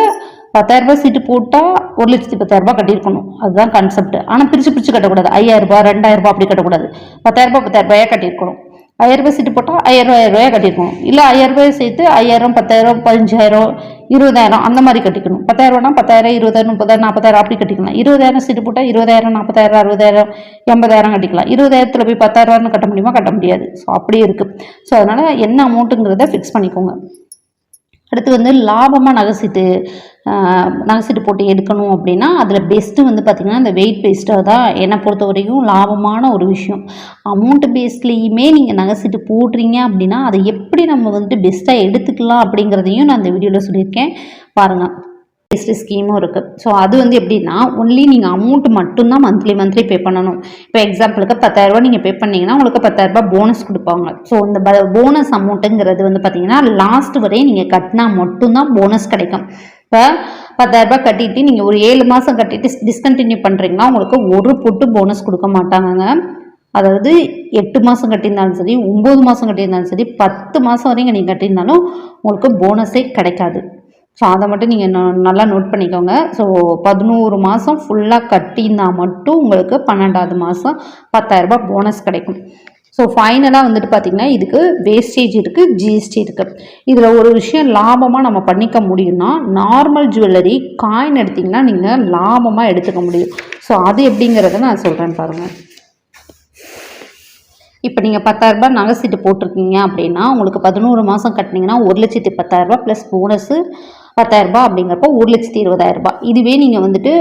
பத்தாயிரரூபா ரூபாய் சீட்டு போட்டால் ஒரு லட்சத்தி பத்தாயிரரூபா கட்டியிருக்கணும். அதுதான் கான்செப்ட் ஆனால் பிரித்து பிரித்து கட்டக்கூடாது. ஐயாயிரம் ரூபாய் ரெண்டாயிரம் ரூபாய் அப்படி கட்டக்கூடாது. பத்தாயிரம் ரூபாய் பத்தாயிரம் ரூபாயா கட்டியிருக்கணும். ஆயிரரூபா ரூபாய் சீட்டு போட்டால் ஐயாயிரம் ஆயிரம் ரூபாயா கட்டியிருக்கணும். இல்லை ஐயாயிரம் சேர்த்து ஐயாயிரம் பத்தாயிரம் பதினஞ்சாயிரம் இருபதாயிரம் அந்த மாதிரி கட்டிக்கணும். பத்தாயிரரூபானா பத்தாயிரம் இருபதாயிரம் முப்பதாயிரம் நாற்பதாயிரம் அப்படி கட்டிக்கலாம். இருபதாயிரம் சீட்டு போட்டால் இருபதாயிரம் நாற்பதாயிரம் அறுபதாயிரம் எண்பதாயிரம் கட்டிக்கலாம். இருபதாயிரத்தில் போய் பத்தாயிரரூபான்னு கட்ட முடியுமா? கட்ட முடியாது. ஸோ அப்படியே இருக்குது ஸோ அதனால் என்ன அமௌண்ட்டுங்கிறத ஃபிக்ஸ் பண்ணிக்கோங்க. அடுத்து வந்து லாபமாக நகைசீட்டு நகைசீட்டு போட்டு எடுக்கணும் அப்படின்னா அதில் பெஸ்ட்டு வந்து பார்த்திங்கன்னா இந்த வெயிட் பேஸ்ட்டாக தான் என்னை பொறுத்த வரைக்கும் லாபமான ஒரு விஷயம். அமௌண்ட் பேஸ்ட்லேயுமே நீங்கள் நகைசீட்டு போடுறீங்க அப்படின்னா அதை எப்படி நம்ம வந்துட்டு பெஸ்ட்டாக எடுத்துக்கலாம் அப்படிங்கிறதையும் நான் இந்த வீடியோவில் சொல்லியிருக்கேன். பாருங்கள் பேஸ்ட் ஸ்கீமும் இருக்குது ஸோ அது வந்து எப்படின்னா ஒன்லி நீங்கள் அமௌண்ட் மட்டும்தான் மந்த்லி மந்த்லி பே பண்ணணும். இப்போ எக்ஸாம்பிளுக்கு பத்தாயிரரூபா நீங்கள் பே பண்ணீங்கன்னா உங்களுக்கு பத்தாயிரரூபா போனஸ் கொடுப்பாங்க. ஸோ இந்த போனஸ் அமௌண்ட்டுங்கிறது வந்து பார்த்தீங்கன்னா லாஸ்ட் வரையும் நீங்கள் கட்டினா மட்டும்தான் போனஸ் கிடைக்கும். இப்போ பத்தாயிரரூபா கட்டிட்டு நீங்கள் ஒரு ஏழு மாதம் கட்டிட்டு டிஸ்கண்டினியூ பண்ணுறீங்கன்னா உங்களுக்கு ஒரு பொட்டு போனஸ் கொடுக்க மாட்டாங்கங்க. அதாவது எட்டு மாதம் கட்டியிருந்தாலும் சரி ஒம்பது மாதம் கட்டியிருந்தாலும் சரி பத்து மாதம் வரைக்கும் நீங்கள் கட்டியிருந்தாலும் உங்களுக்கு போனஸே கிடைக்காது. ஸோ அதை மட்டும் நீங்கள் நல்லா நோட் பண்ணிக்கோங்க. ஸோ பதினோரு மாதம் ஃபுல்லாக கட்டினா மட்டும் உங்களுக்கு பன்னெண்டாவது மாதம் பத்தாயிரரூபா போனஸ் கிடைக்கும். ஸோ ஃபைனலாக வந்துட்டு பார்த்திங்கன்னா இதுக்கு வேஸ்டேஜ் இருக்குது ஜிஎஸ்டி இருக்குது இதில் ஒரு விஷயம் லாபமாக நம்ம பண்ணிக்க முடியும்னா நார்மல் ஜுவல்லரி காயின் எடுத்திங்கன்னா நீங்கள் லாபமாக எடுத்துக்க முடியும். ஸோ அது எப்படிங்கிறத நான் சொல்கிறேன் பாருங்கள் இப்போ நீங்கள் பத்தாயிரரூபா நகை சீட்டு போட்டிருக்கீங்க அப்படின்னா உங்களுக்கு பதினோரு மாதம் கட்டினீங்கன்னா ஒரு லட்சத்தி பத்தாயிரரூபா ப்ளஸ் போனஸு பத்தாயிரரூபா அப்படிங்கிறப்போ ஒரு லட்சத்தி இருபதாயிரரூபா இதுவே நீங்கள் வந்துட்டு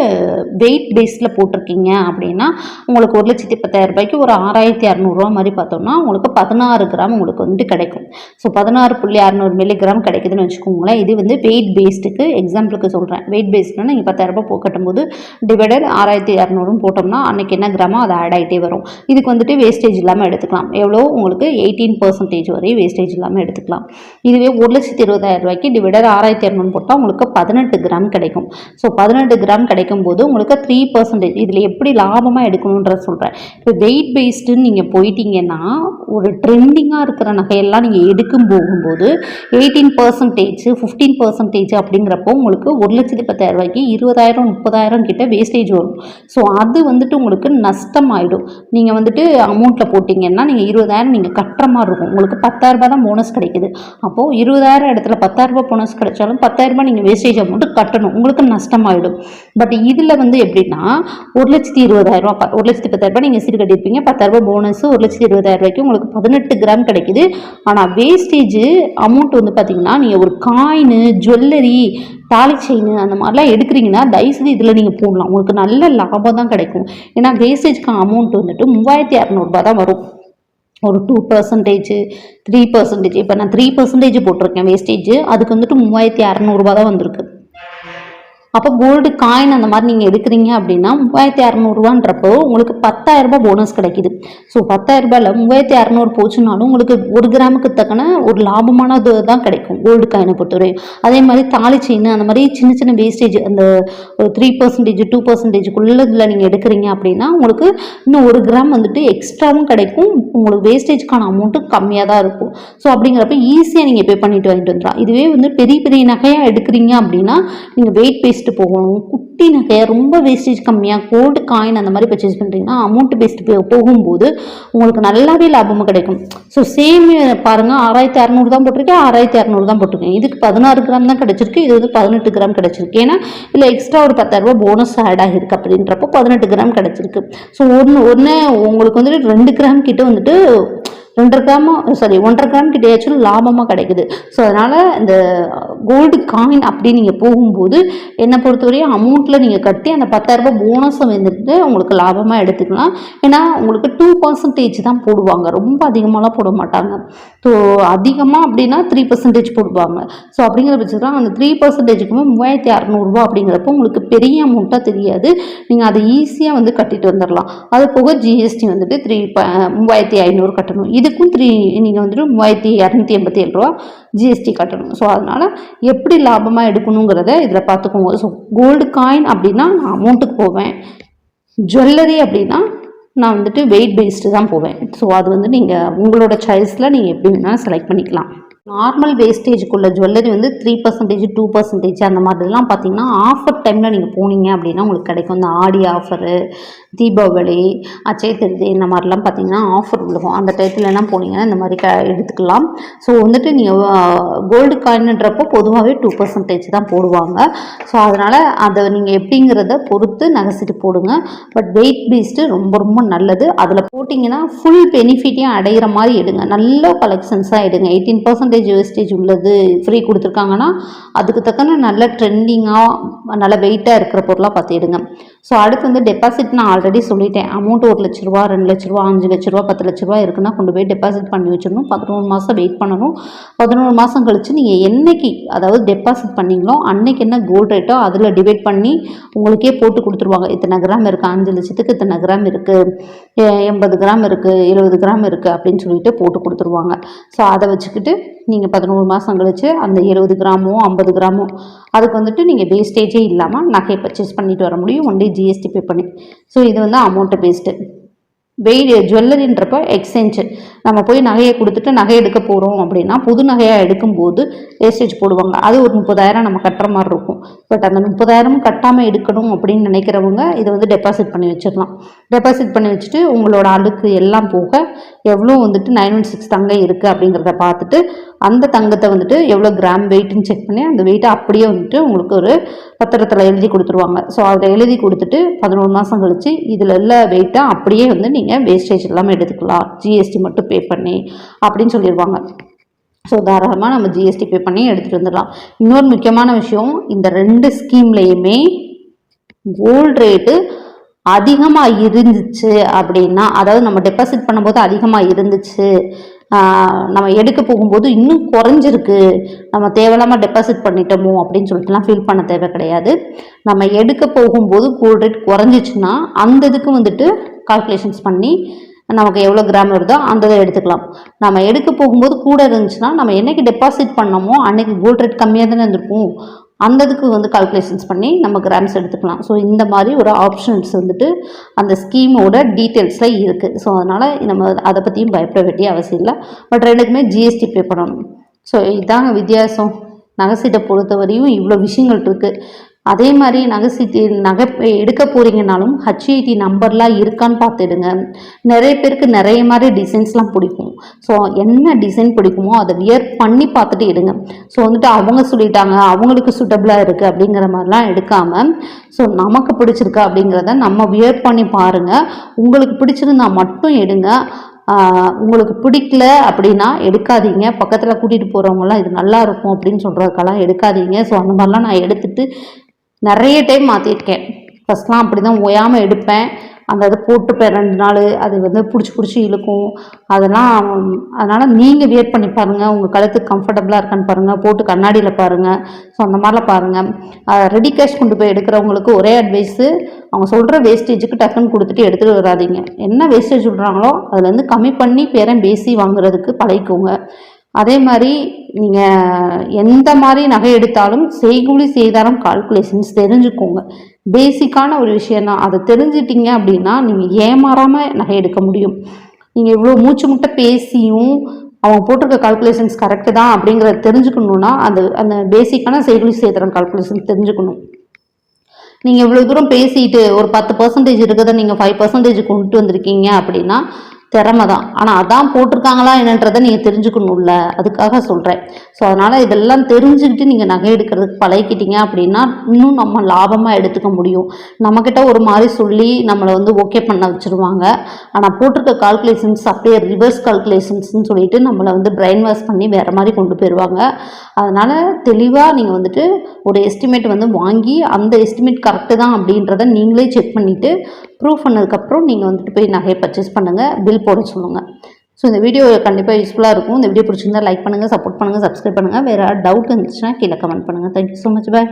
வெயிட் பேஸில் போட்டிருக்கீங்க அப்படின்னா உங்களுக்கு ஒரு லட்சத்தி பத்தாயிரரூபாய்க்கு ஒரு ஆறாயிரத்தி அறநூறுவா மாதிரி பார்த்தோம்னா உங்களுக்கு பதினாறு கிராம் உங்களுக்கு வந்துட்டு கிடைக்கும். ஸோ பதினாறு புள்ளி அறநூறு மில்லிகிராம் கிடைக்குதுன்னு வச்சுக்கோங்களேன் இது வந்து வெயிட் பேஸ்டுக்கு எக்ஸாம்பிளுக்கு சொல்கிறேன் வெயிட் பேஸ்ட்னா நீங்கள் பத்தாயிரரூபா போ கட்டும்போது டிவைடட் ஆறாயிரத்தி இரநூறுன்னு போட்டோம்னா அன்றைக்கி என்ன கிராமோ அது ஆட் ஆகிட்டே வரும். இதுக்கு வந்துட்டு வேஸ்டேஜ் இல்லாமல் எடுத்துக்கலாம். எவ்வளோ? உங்களுக்கு எயிட்டீன் பர்சன்டேஜ் வரையும் வேஸ்டேஜ் இல்லாமல் எடுத்துக்கலாம். இதுவே ஒரு லட்சத்தி இருபதாயிரம் ரூபாய்க்கு டிவைடட் ஆறாயிரத்தி இரநூறு போட்டால் உங்களுக்கு பதினெட்டு கிராம் கிடைக்கும். ஸோ பதினெட்டு கிராம் கிடைக்கும் போது உங்களுக்கு த்ரீ பர்சன்டேஜ் இதில் எப்படி லாபமாக எடுக்கணுன்ற சொல்கிறேன். இப்போ வெயிட் பேஸ்டுன்னு நீங்கள் போயிட்டீங்கன்னா ஒரு ட்ரெண்டிங்காக இருக்கிற நகையெல்லாம் நீங்கள் எடுக்கும் போகும்போது எயிட்டீன் பர்சன்டேஜ் ஃபிஃப்டீன் பர்சன்டேஜ் அப்படிங்கிறப்போ உங்களுக்கு ஒரு லட்சத்தி பத்தாயிரம் ரூபாய்க்கு இருபதாயிரம் முப்பதாயிரம் கிட்ட வேஸ்டேஜ் வரும். ஸோ அது வந்துட்டு உங்களுக்கு நஷ்டமாயிடும். நீங்கள் வந்துட்டு அமௌண்ட்டில் போட்டிங்கன்னா நீங்கள் இருபதாயிரம் நீங்கள் கட்டுற மாதிரி இருக்கும். உங்களுக்கு பத்தாயிரரூபா தான் போனஸ் கிடைக்குது. அப்போது இருபதாயிரம் இடத்துல பத்தாயிரரூபா போனஸ் கிடைச்சாலும் பத்தாயிரரூபா நீங்கள் வேஸ்டேஜ் அமௌண்ட்டு கட்டணும். உங்களுக்கு நஷ்டமாயிடும். பட் இதில் வந்து எப்படின்னா ஒரு லட்சத்தி இருபதாயிரரூபா ஒரு லட்சத்தி பத்தாயிரரூபா நீங்கள் சீர் கட்டியிருப்பீங்க. பத்தாயிரரூபா போனஸ் ஒரு லட்சத்தி இருபதாயிரம் ரூபாய்க்கு உங்களுக்கு பதினெட்டு கிராம் கிடைக்குது. ஆனால் வேஸ்டேஜ் அமௌண்ட் வந்து பார்த்தீங்கன்னா நீங்கள் ஒரு காயின் ஜுவல்லரி தாலி செயின் அந்த மாதிரிலாம் எடுக்கிறீங்கன்னா தயவுசெய்து இதில் நீங்கள் போடலாம். உங்களுக்கு நல்ல லாபம் தான் கிடைக்கும். ஏன்னா வேஸ்டேஜ்க்கு அமௌண்ட் வந்துட்டு மூவாயிரத்தி இரநூறுபா தான் வரும். ஒரு டூ பர்சன்டேஜ் த்ரீ பர்சன்டேஜ் இப்போ நான் த்ரீ பர்சன்டேஜ் போட்டிருக்கேன் வேஸ்டேஜ் அதுக்கு வந்துட்டு மூவாயிரத்தி அறநூறுபா தான் வந்திருக்கு. அப்போ கோல்டு காயின் அந்த மாதிரி நீங்கள் எடுக்கிறீங்க அப்படின்னா மூவாயிரத்தி இரநூறுவான்றப்போ உங்களுக்கு பத்தாயிரரூபா போனஸ் கிடைக்குது. ஸோ பத்தாயிரரூபாயில் மூவாயிரத்தி இரநூறு போச்சுனாலும் உங்களுக்கு ஒரு கிராமுக்கு தக்கன ஒரு லாபமானது தான் கிடைக்கும் கோல்டு காயினை பொறுத்தவரையும் அதே மாதிரி தாலி செயின் அந்த மாதிரி சின்ன சின்ன வேஸ்டேஜ் அந்த ஒரு த்ரீ பர்சன்டேஜ் டூ பர்சன்டேஜ்க்குள்ளதில் நீங்கள் எடுக்கிறீங்க அப்படின்னா உங்களுக்கு இன்னும் ஒரு கிராம் வந்துட்டு எக்ஸ்ட்ராவும் கிடைக்கும் உங்களுக்கு வேஸ்டேஜ்க்கான அமௌண்ட்டும் கம்மியாக தான் இருக்கும். ஸோ அப்படிங்கிறப்ப ஈஸியாக நீங்கள் பே பண்ணிட்டு வாங்கிட்டு வந்துடலாம். இதுவே வந்து பெரிய பெரிய நகையாக எடுக்கிறீங்க அப்படின்னா நீங்கள் வெயிட் பேஸ்ட்டு போகணும். குட்டி நகையை ரொம்ப வேஸ்டேஜ் கம்மியாக கோல்டு காயின் அந்த மாதிரி பர்ச்சேஸ் பண்ணுறீங்கன்னா அமௌண்ட் பேஸ்ட் போகும்போது உங்களுக்கு நல்லாவே லாபமும் கிடைக்கும். ஸோ சேம் பாருங்கள் ஆறாயிரத்தி அறநூறு தான் போட்டிருக்கேன் ஆறாயிரத்தி அறநூறு தான் போட்டிருக்கேன். இதுக்கு பதினாறு கிராம் தான் கிடச்சிருக்கு இது வந்து பதினெட்டு கிராம் கிடச்சிருக்கு. ஏன்னா இல்லை எக்ஸ்ட்ரா ஒரு பத்தாயிரரூபா போனஸ் ஆட் ஆகிருக்கு அப்படின்றப்போ பதினெட்டு கிராம் கிடச்சிருக்கு. ஸோ ஒன்று ஒன்று உங்களுக்கு வந்துட்டு ரெண்டு கிராம் கிட்ட வந்துட்டு ரெண்டரை கிராமம் சாரி ஒன்றரை கிராம் கிட்டேயாச்சும் லாபமாக கிடைக்குது. ஸோ அதனால் இந்த கோல்டு காயின் அப்படி நீங்கள் போகும்போது என்னை பொறுத்தவரையும் அமௌண்ட்டில் நீங்கள் கட்டி அந்த பத்தாயிரரூபா போனஸை வந்துட்டு உங்களுக்கு லாபமாக எடுத்துக்கலாம். ஏன்னா உங்களுக்கு டூ பர்சன்டேஜ் தான் போடுவாங்க. ரொம்ப அதிகமாகலாம் போட மாட்டாங்க. ஸோ அதிகமாக அப்படின்னா த்ரீ பர்சன்டேஜ் போடுவாங்க. ஸோ அப்படிங்கிற பட்சத்தில் அந்த த்ரீ பர்சன்டேஜுக்குமே மூவாயிரத்தி அறநூறுபா அப்படிங்கிறப்போ உங்களுக்கு பெரிய அமௌண்ட்டாக தெரியாது. நீங்கள் அதை ஈஸியாக வந்து கட்டிட்டு வந்துடலாம் அது போக ஜிஎஸ்டி வந்துட்டு த்ரீ ப மூவாயிரத்தி ஐநூறு கட்டணும். இதுக்கும் த்ரீ நீங்கள் வந்துட்டு மூவாயிரத்தி இரநூத்தி எண்பத்தி ஏழு ரூபா ஜிஎஸ்டி கட்டணும். ஸோ அதனால் எப்படி லாபமாக எடுக்கணுங்கிறத இதில் பார்த்துக்கோங்க. ஸோ கோல்டு காயின் அப்படின்னா நான் அமௌண்ட்டுக்கு போவேன். ஜுவல்லரி அப்படின்னா நான் வந்துட்டு வெயிட் பேஸ்டு தான் போவேன். ஸோ அது வந்து நீங்கள் உங்களோட சாய்ஸில் நீங்கள் எப்படி வேணாலும் செலக்ட் பண்ணிக்கலாம். நார்மல் வேஸ்டேஜுக்குள்ள ஜுவல்லரி வந்து த்ரீ பர்சன்டேஜ் டூ பர்சன்டேஜ் அந்த மாதிரிலாம் பார்த்தீங்கன்னா ஆஃபர் டைமில் நீங்கள் போனீங்க அப்படின்னா உங்களுக்கு கிடைக்கும். இந்த ஆடி ஆஃபரு தீபாவளி அச்சய திருதி இந்த மாதிரிலாம் பார்த்தீங்கன்னா ஆஃபர் விழுகும். அந்த டயத்துலலாம் போனீங்கன்னா இந்த மாதிரி க எடுத்துக்கலாம். ஸோ வந்துட்டு நீங்கள் கோல்டு காயின்ன்றப்போ பொதுவாகவே டூ பர்சன்டேஜ் தான் போடுவாங்க. ஸோ அதனால் அதை நீங்கள் எப்படிங்கிறத பொறுத்து நகைச்சிட்டு போடுங்க. பட் வெயிட் பேஸ்டு ரொம்ப ரொம்ப நல்லது. அதில் போட்டிங்கன்னா ஃபுல் பெனிஃபிட்டையும் அடையிற மாதிரி எடுங்க. நல்ல கலெக்ஷன்ஸாக எடுங்க. எயிட்டீன் பர்சன்டேஜ் வேஸ்டேஜ் உள்ளது ஃப்ரீ கொடுத்துருக்காங்கன்னா அதுக்கு தக்கன நல்ல ட்ரெண்டிங்காக நல்ல வெயிட்டாக இருக்கிற பொருளாக பார்த்துடுங்க ஸோ அடுத்து வந்து டெபாசிட் நான் ஆல்ரெடி சொல்லிட்டேன். அமௌண்ட் ஒரு லட்ச ரூபா ரெண்டு லட்ச ரூபா அஞ்சு லட்ச ரூபா பத்து லட்ச ரூபா இருக்குன்னா கொண்டு போய் டெபாசிட் பண்ணி வச்சிடணும். பதினோரு மாதம் வெயிட் பண்ணணும். பதினோரு மாதம் கழிச்சு நீங்கள் என்னைக்கு அதாவது டெபாசிட் பண்ணீங்களோ அன்னைக்கு என்ன கோல்டு ரேட்டோ அதில் டிவைட் பண்ணி உங்களுக்கே போட்டு கொடுத்துருவாங்க. இத்தனை கிராம் இருக்குது அஞ்சு லட்சத்துக்கு இத்தனை கிராம் இருக்குது எண்பது கிராம் இருக்குது எழுபது கிராம் இருக்குது அப்படின்னு சொல்லிட்டு போட்டு கொடுத்துருவாங்க. ஸோ அதை வச்சுக்கிட்டு நீங்கள் பதினோரு மாதம் கழிச்சு அந்த இருபது கிராமோ ஐம்பது கிராமோ அதுக்கு வந்துட்டு நீங்கள் வேஸ்டேஜே இல்லாமல் நகை பர்ச்சேஸ் பண்ணிட்டு வர முடியும். ஒன் டே ஜிஎஸ்டி பே பண்ணி. ஸோ இது வந்து அமௌண்ட்டு பேஸ்டு வெயில் ஜுவல்லரின்றப்ப எக்ஸ்சேஞ்சு நம்ம போய் நகையை கொடுத்துட்டு நகை எடுக்க போகிறோம் அப்படின்னா புது நகையாக எடுக்கும்போது வேஸ்டேஜ் போடுவாங்க. அது ஒரு முப்பதாயிரம் நம்ம கட்டுற மாதிரி இருக்கும். பட் அந்த முப்பதாயிரம் கட்டாமல் எடுக்கணும் அப்படின்னு நினைக்கிறவங்க இதை வந்து டெபாசிட் பண்ணி வச்சிடலாம். டெபாசிட் பண்ணி வச்சுட்டு உங்களோட அழுக்கு எல்லாம் போக எவ்வளோ வந்துட்டு நைன் ஒன் சிக்ஸ் தங்க இருக்குது அப்படிங்கிறத பார்த்துட்டு அந்த தங்கத்தை வந்துட்டு எவ்வளோ கிராம் வெயிட்டுன்னு செக் பண்ணி அந்த வெயிட்டை அப்படியே வந்துட்டு உங்களுக்கு ஒரு பத்திரத்தில் எழுதி கொடுத்துருவாங்க. ஸோ அதில் எழுதி கொடுத்துட்டு பதினோரு மாதம் கழிச்சு இதில் உள்ள வெயிட்டை அப்படியே வந்து நீங்கள் வேஸ்டேஜ் இல்லாமல் எடுத்துக்கலாம். ஜிஎஸ்டி மட்டும் பே பண்ணி அப்படின்னு சொல்லிடுவாங்க ஸோ தாராளமாக நம்ம ஜிஎஸ்டி பே பண்ணி எடுத்துகிட்டு வந்துடலாம். இன்னொரு முக்கியமான விஷயம் இந்த ரெண்டு ஸ்கீம்லேயுமே கோல்டு ரேட்டு அதிகமாக இருந்துச்சு அப்படின்னா அதாவது நம்ம டெபாசிட் பண்ணும்போது அதிகமாக இருந்துச்சு நம்ம எடுக்க போகும்போது இன்னும் குறைஞ்சிருக்கு. நம்ம தேவையில்லாமல் டெபாசிட் பண்ணிட்டோமோ அப்படின்னு சொல்லிட்டுலாம் ஃபீல் பண்ண தேவை கிடையாது. நம்ம எடுக்க போகும்போது கோல்ட் ரேட் குறைஞ்சிச்சுன்னா அந்த இதுக்கு வந்துட்டு கால்குலேஷன்ஸ் பண்ணி நமக்கு எவ்வளோ கிராம் வருதோ அந்த இதை எடுத்துக்கலாம். நம்ம எடுக்க போகும்போது கூட இருந்துச்சுன்னா நம்ம என்னைக்கு டெபாசிட் பண்ணோமோ அன்றைக்கி கோல்ட் ரேட் கம்மியாக தானே இருந்திருக்கும். அந்த இதுக்கு வந்து கால்குலேஷன்ஸ் பண்ணி நம்ம கிராம்ஸ் எடுத்துக்கலாம். ஸோ இந்த மாதிரி ஒரு ஆப்ஷன்ஸ் வந்துட்டு அந்த ஸ்கீமோட டீட்டெயில்ஸில் இருக்குது ஸோ அதனால் நம்ம அதை பற்றியும் பயப்பட வேண்டிய அவசியம் இல்லை. பட் ரெண்டுக்குமே ஜிஎஸ்டி பே பண்ணணும். ஸோ இதாங்க வித்தியாசம். நகைசீட்டை பொறுத்தவரையும் இவ்வளோ விஷயங்கள் இருக்குது அதே மாதிரி நகை சீட்டு நகை எடுக்க போகிறீங்கனாலும் ஹச்ஐடி நம்பர்லாம் இருக்கான்னு பார்த்துடுங்க. நிறைய பேருக்கு நிறைய மாதிரி டிசைன்ஸ்லாம் பிடிக்கும். ஸோ என்ன டிசைன் பிடிக்குமோ அதை வியர் பண்ணி பார்த்துட்டு எடுங்க. ஸோ வந்துட்டு அவங்க சொல்லிட்டாங்க அவங்களுக்கு சூட்டபிளாக இருக்குது அப்படிங்கிற மாதிரிலாம் எடுக்காமல் ஸோ நமக்கு பிடிச்சிருக்கா அப்படிங்கிறத நம்ம வியர் பண்ணி பாருங்கள் உங்களுக்கு பிடிச்சிருந்தா மட்டும் எடுங்க. உங்களுக்கு பிடிக்கல அப்படின்னா எடுக்காதீங்க. பக்கத்தில் கூட்டிகிட்டு போகிறவங்கலாம் இது நல்லா இருக்கும் அப்படின்னு சொல்கிறதுக்கெல்லாம் எடுக்காதீங்க. ஸோ அந்த மாதிரிலாம் நான் எடுத்துட்டு நிறைய டைம் மாற்றிருக்கேன் ஃபஸ்ட்லாம் அப்படி தான் ஓயாமல் எடுப்பேன். அந்த இது போட்டுப்பேன் ரெண்டு நாள் அது வந்து பிடிச்சி பிடிச்சி இழுக்கும். அதெல்லாம் அதனால் நீங்கள் வியர் பண்ணி பாருங்கள் உங்கள் கழுத்துக்கு கம்ஃபர்டபுளாக இருக்கான்னு பாருங்கள் போட்டு கண்ணாடியில் பாருங்கள் ஸோ அந்த மாதிரிலாம் பாருங்கள் ரெடி கேஷ் கொண்டு போய் எடுக்கிறவங்களுக்கு ஒரே அட்வைஸு அவங்க சொல்கிற வேஸ்டேஜுக்கு டக்குன்னு கொடுத்துட்டு எடுத்துகிட்டு வராதீங்க. என்ன வேஸ்டேஜ் சொல்கிறாங்களோ அதுலேருந்து கம்மி பண்ணி பேரன் பேசி வாங்குறதுக்கு பழகிக்கோங்க. அதே மாதிரி நீங்கள் எந்த மாதிரி நகை எடுத்தாலும் செய்கூலி சேதாரம் கால்குலேஷன்ஸ் தெரிஞ்சுக்கோங்க. பேசிக்கான ஒரு விஷயம் தான் அதை தெரிஞ்சிட்டிங்க அப்படின்னா நீங்கள் ஏமாறாமல் நகை எடுக்க முடியும். நீங்கள் இவ்வளோ மூச்சு முட்டை பேசியும் அவங்க போட்டிருக்க கால்குலேஷன்ஸ் கரெக்டு தான் அப்படிங்கிறத தெரிஞ்சுக்கணுன்னா அந்த அந்த பேசிக்கான செய்கூலி சேதாரம் கால்குலேஷன் தெரிஞ்சுக்கணும். நீங்கள் இவ்வளோ தூரம் பேசிட்டு ஒரு பத்து பர்சன்டேஜ் இருக்கிறத நீங்கள் ஃபைவ் பர்சன்டேஜ் கொண்டு வந்திருக்கீங்க அப்படின்னா திறமை தான். ஆனால் அதான் போட்டிருக்காங்களா என்னன்றதை நீங்கள் தெரிஞ்சுக்கணும்ல. அதுக்காக சொல்கிறேன் ஸோ அதனால் இதெல்லாம் தெரிஞ்சுக்கிட்டு நீங்கள் நகை எடுக்கிறதுக்கு பழகிக்கிட்டீங்க அப்படின்னா இன்னும் நம்ம லாபமாக எடுத்துக்க முடியும். நம்மக்கிட்ட ஒரு மாதிரி சொல்லி நம்மளை வந்து ஓகே பண்ண வச்சுருவாங்க. ஆனால் போட்டிருக்க கால்குலேஷன்ஸ் அப்படியே ரிவர்ஸ் கால்குலேஷன்ஸ்னு சொல்லிட்டு நம்மளை வந்து பிரெயின் வாஷ் பண்ணி வேறு மாதிரி கொண்டு போயிடுவாங்க அதனால் தெளிவாக நீங்கள் வந்துட்டு ஒரு எஸ்டிமேட் வந்து வாங்கி அந்த எஸ்டிமேட் கரெக்டு தான் அப்படின்றத நீங்களே செக் பண்ணிவிட்டு ப்ரூவ் பண்ணதுக்கப்புறம் நீங்கள் வந்துட்டு போய் நகையை பர்ச்சேஸ் பண்ணுங்கள் பில் போட சொல்லுங்கள் ஸோ இந்த வீடியோ கண்டிப்பாக யூஸ்ஃபுல்லாக இருக்கும். இந்த வீடியோ பிடிச்சிருந்தா லைக் பண்ணுங்கள் சப்போர்ட் பண்ணுங்கள் சப்ஸ்கிரைப் பண்ணுங்கள் வேறு டவுட் இருந்துச்சுன்னா கீழே கமெண்ட் பண்ணுங்கள் தேங்க்யூ ஸோ மச் பாய்